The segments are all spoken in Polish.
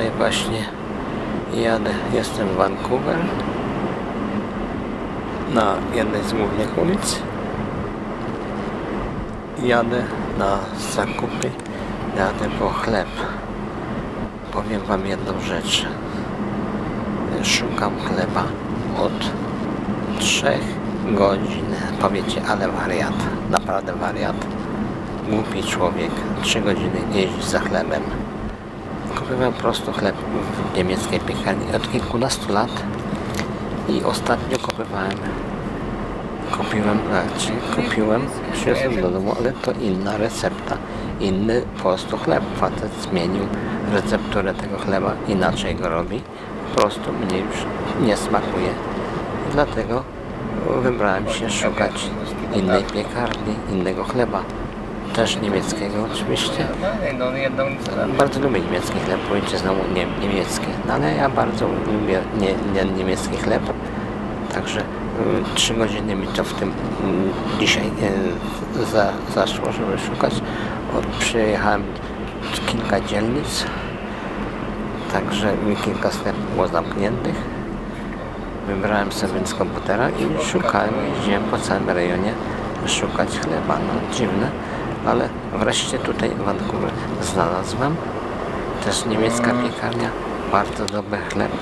tutaj właśnie jadę, jestem w Vancouver. Na jednej z głównych ulic. Jadę na zakupy jadę po chleb. Powiem wam jedną rzecz. Szukam chleba od trzech godzin. Powiecie ale wariat. Naprawdę wariat. Głupi człowiek. Trzy godziny jeździ za chlebem Po prostu chleb w niemieckiej piekarni. Od kilkunastu lat i ostatnio kupowałem kupiłem, znaczy kupiłem, do domu, ale to inna recepta, inny po prostu chleb. Facet zmienił recepturę tego chleba, inaczej go robi, po prostu mnie już nie smakuje. Dlatego wybrałem się szukać innej piekarni, innego chleba, też niemieckiego oczywiście. No, jedną Bardzo lubię niemiecki chleb, powiedzcie znowu nie, niemiecki, no ale ja bardzo lubię nie, nie, niemiecki chleb, także y, trzy godziny mi to w tym mm, dzisiaj y, za, zaszło, żeby szukać. Od, przyjechałem kilka dzielnic, także mi kilka sklepów było zamkniętych. Wybrałem sobie z komputera i szukałem, jeździłem po całym rejonie szukać chleba. No dziwne, ale wreszcie tutaj w Vancouver znalazłem. Też niemiecka piekarnia, bardzo dobry chleb,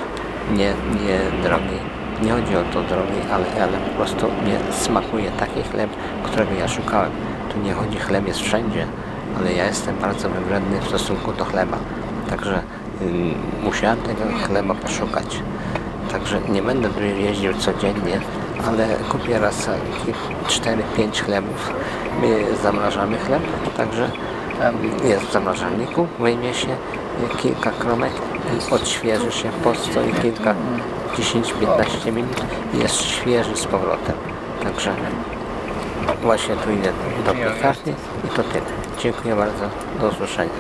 nie, nie drogi. Nie chodzi o to drogi, ale, ale po prostu mnie smakuje taki chleb, którego ja szukałem. Tu nie chodzi, chleb jest wszędzie, ale ja jestem bardzo wybredny w stosunku do chleba. Także ym, musiałem tego chleba poszukać. Także nie będę tu jeździł codziennie, ale kupię raz 4-5 chlebów. My zamrażamy chleb, także jest w zamrażalniku, wyjmie się kilka kromek i odświeży się, postoi kilka 10-15 minut i jest świeży z powrotem. Także właśnie tu idę do piekarni i to tyle. Dziękuję bardzo, do usłyszenia.